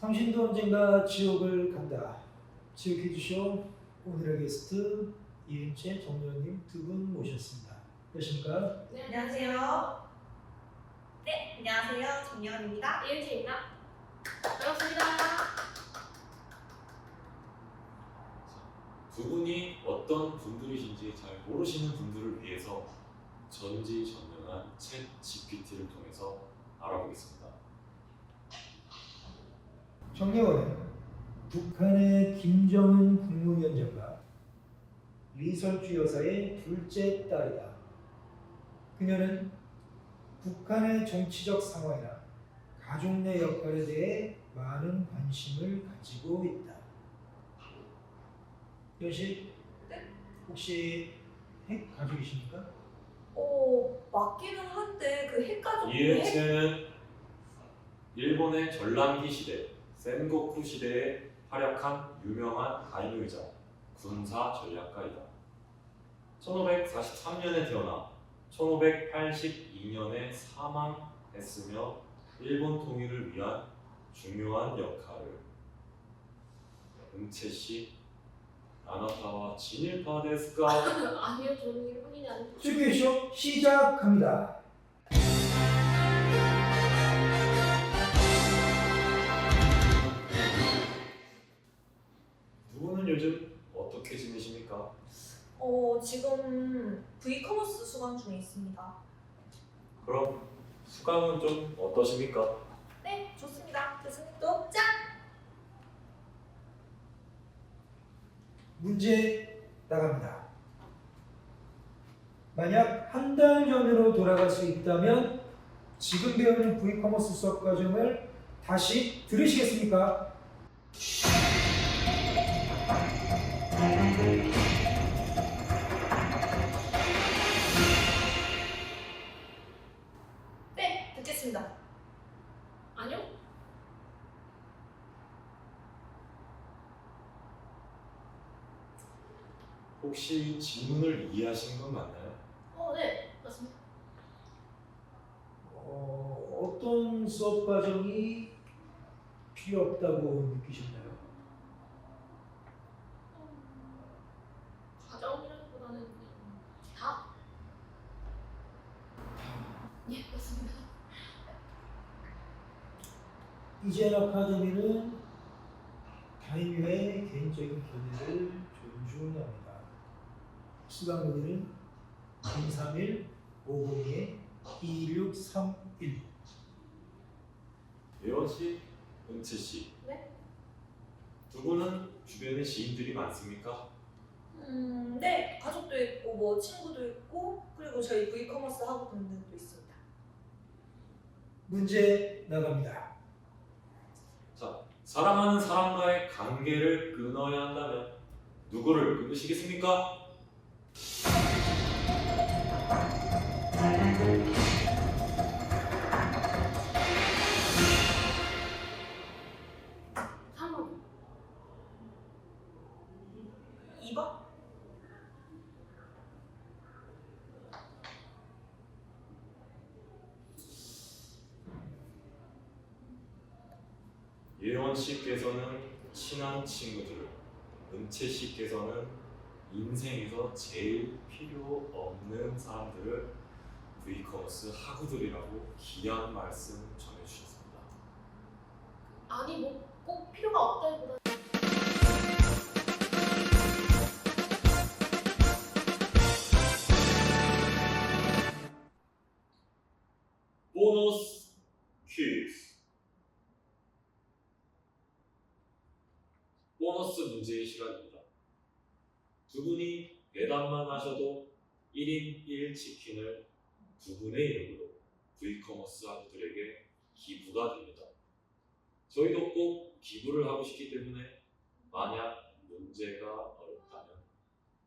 당신도 언젠가 지옥을 간다. 지옥 퀴즈쇼 오늘의 게스트 이은채 정연님 두 분 모셨습니다. 안녕하십니까? 네, 안녕하세요. 네, 안녕하세요. 정연입니다. 이은채입니다. 반갑습니다. 두 분이 어떤 분들이신지 잘 모르시는 분들을 위해서 전지전능한 챗 GPT를 통해서 알아보겠습니다. 정예원은 북한의 김정은 국무위원장과 리설주 여사의 둘째 딸이다. 그녀는 북한의 정치적 상황이나 가족 내 역할에 대해 많은 관심을 가지고 있다. 연씨, 네? 혹시 핵 가족이십니까? 어, 맞기는 한데 그 핵가족 이은채는 일본의 전람기 시대, 센고쿠 시대에 활약한 유명한 다이노이자 군사 전략가이다. 1543년에 태어나 1582년에 사망했으며 일본 통일을 위한 중요한 역할을 은채 씨 아나타와 진일파 데스까? 아니요, 저는 일본인이 아니고. 시작합니다. 요즘 어떻게 지내십니까? 어, 지금 V커머스 수강 중에 있습니다. 그럼 수강은 좀 어떠십니까? 네, 좋습니다. 교수님도 짠! 문제 나갑니다. 만약 한 달 전으로 돌아갈 수 있다면 지금 배우는 V커머스 수업 과정을 다시 들으시겠습니까? 네, 듣겠습니다. 아니요? 혹시 질문을 이해하신 건 맞나요? 어, 네, 맞습니다. 어, 어떤 수업 과정이 필요 없다고 느끼셨나요? 과정이라기보다는 그냥 다? 예, 맞습니다. 이젠 아카데미는 다인류의 개인적인 견해를 존중합니다. 수강 문의는 031 502 2631 예원 씨, 은채 씨. 네? 두 분은 주변에 지인들이 많습니까? 음, 네, 가족도 있고 뭐 친구도 있고 그리고 저희 V커머스 학우분들도 있습니다. 문제 나갑니다. 자, 사랑하는 사람과의 관계를 끊어야 한다면 누구를 끊으시겠습니까? 씨께서는 친한 친구들, 은채 씨께서는 인생에서 제일 필요 없는 사람들을 V커머스 학우들이라고 귀한 말씀 전해주셨습니다. 아니, 뭐, 꼭 필요가 없다기보다. 보너스 퀴즈 보너스 문제의 시간입니다. 두 분이 배당만 하셔도 1인 1 치킨을 두 분의 이름으로 V커머스 학우들에게 기부가 됩니다. 저희도 꼭 기부를 하고 싶기 때문에 만약 문제가 어렵다면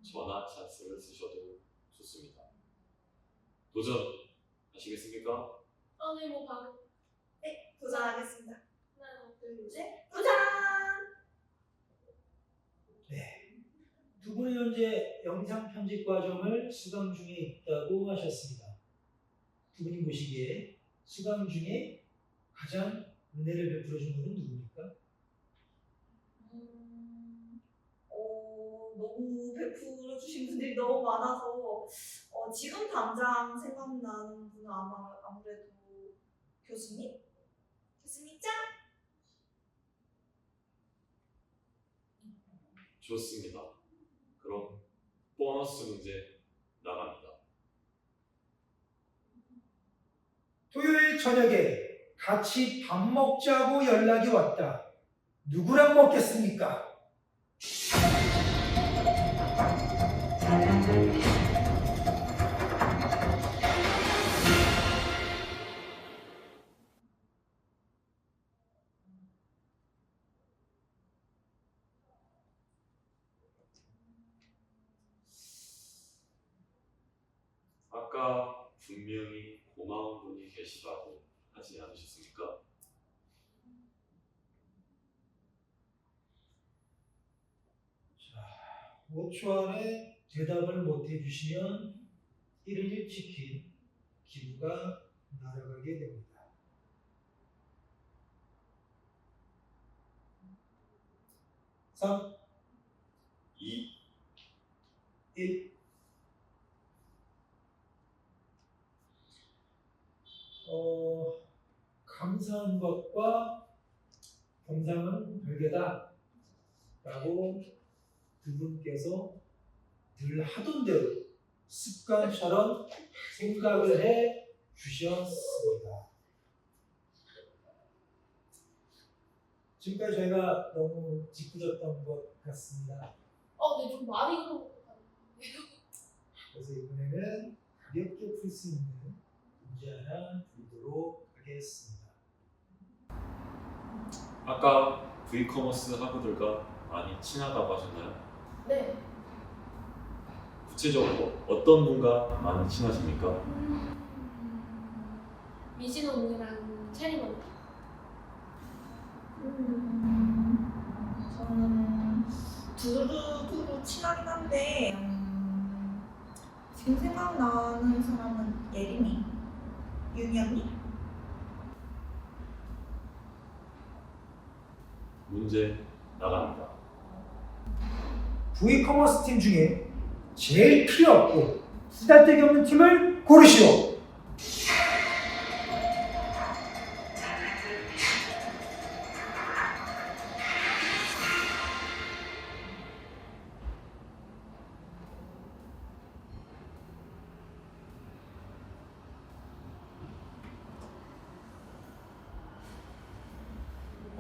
전화 찬스를 쓰셔도 좋습니다. 도전하시겠습니까? 아, 네, 뭐, 바로. 네, 도전하겠습니다. 하나, 둘, 셋. 네, 도전! 여러분은 현재 영상 편집 과정을 수강 중에 있다고 하셨습니다. 두 분이 보시기에 수강 중에 가장 은혜를 베풀어 준 분은 누구입니까? 음, 어, 너무 베풀어 주신 분들이 너무 많아서 어, 지금 당장 생각나는 분은 아마 아무래도 교수님? 교수님 짱! 좋습니다. 그럼 보너스 문제 나갑니다. 토요일 저녁에 같이 밥 먹자고 연락이 왔다. 누구랑 먹겠습니까? 아까 분명히 고마운 분이 계시다고 하지 않으셨습니까? 자, 5초 안에 대답을 못 해주시면 1일 치킨 기부가 날아가게 됩니다. 3, 2. 1. 어, 감사한 것과 겸상은 별개다. 라고 두 분께서 늘 하던 대로 습관처럼 생각을 해 주셨습니다. 지금까지 저희가 너무 짓궂었던 것 같습니다. 어, 네, 좀 많이 그런 것 같아요. 그래서 이번에는 가볍게 풀 수 있는 문제 하나 드리도록 하겠습니다. 아까 V커머스 학우들과 많이 친하다고 하셨나요? 네. 구체적으로 어떤 분과 많이 친하십니까? 음, 미진 언니랑 체리 언니. 음, 저는 두루두루 친하긴 한데 음, 지금 생각나는 사람은 예림이, 윤희 언니? 문제 나갑니다. V커머스 팀 중에 제일 필요 없고 쓰잘데기 없는 팀을 고르시오.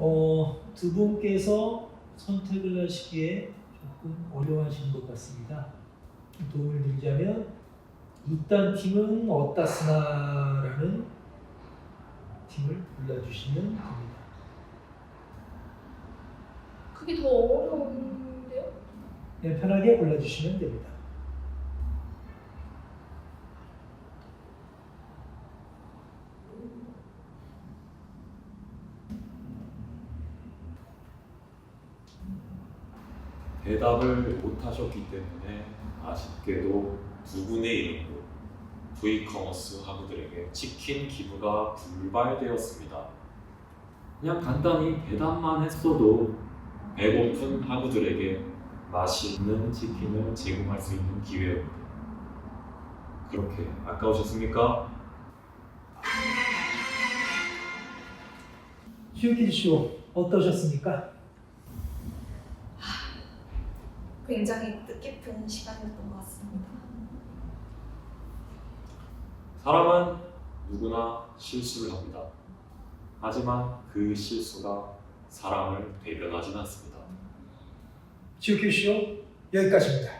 어, 두 분께서 선택을 하시기에 조금 어려워하시는 것 같습니다. 도움을 드리자면 이딴 팀은 어따스나라는 팀을 골라주시면 됩니다. 그게 더 어려운데요? 네, 편하게 골라주시면 됩니다. 대답을 못하셨기 때문에 아쉽게도 두 분의 이름으로 V커머스 학우들에게 치킨 기부가 불발되었습니다. 그냥 간단히 대답만 했어도 배고픈 학우들에게 맛있는 치킨을 제공할 수 있는 기회였는데 그렇게 아까우셨습니까? 슈키즈 쇼 어떠셨습니까? 굉장히 뜻깊은 시간이었던 것 같습니다. 사람은 누구나 실수를 합니다. 하지만 그 실수가 사람을 대변하진 않습니다. 슈키즈 쇼 여기까지입니다.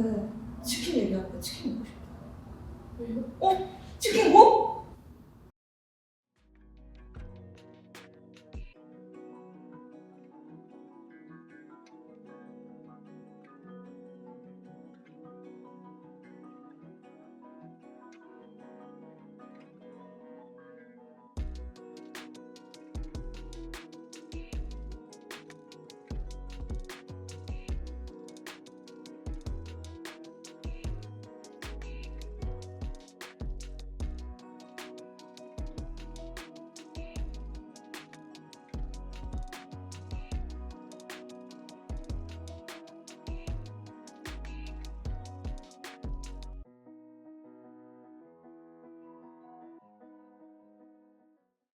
아 근데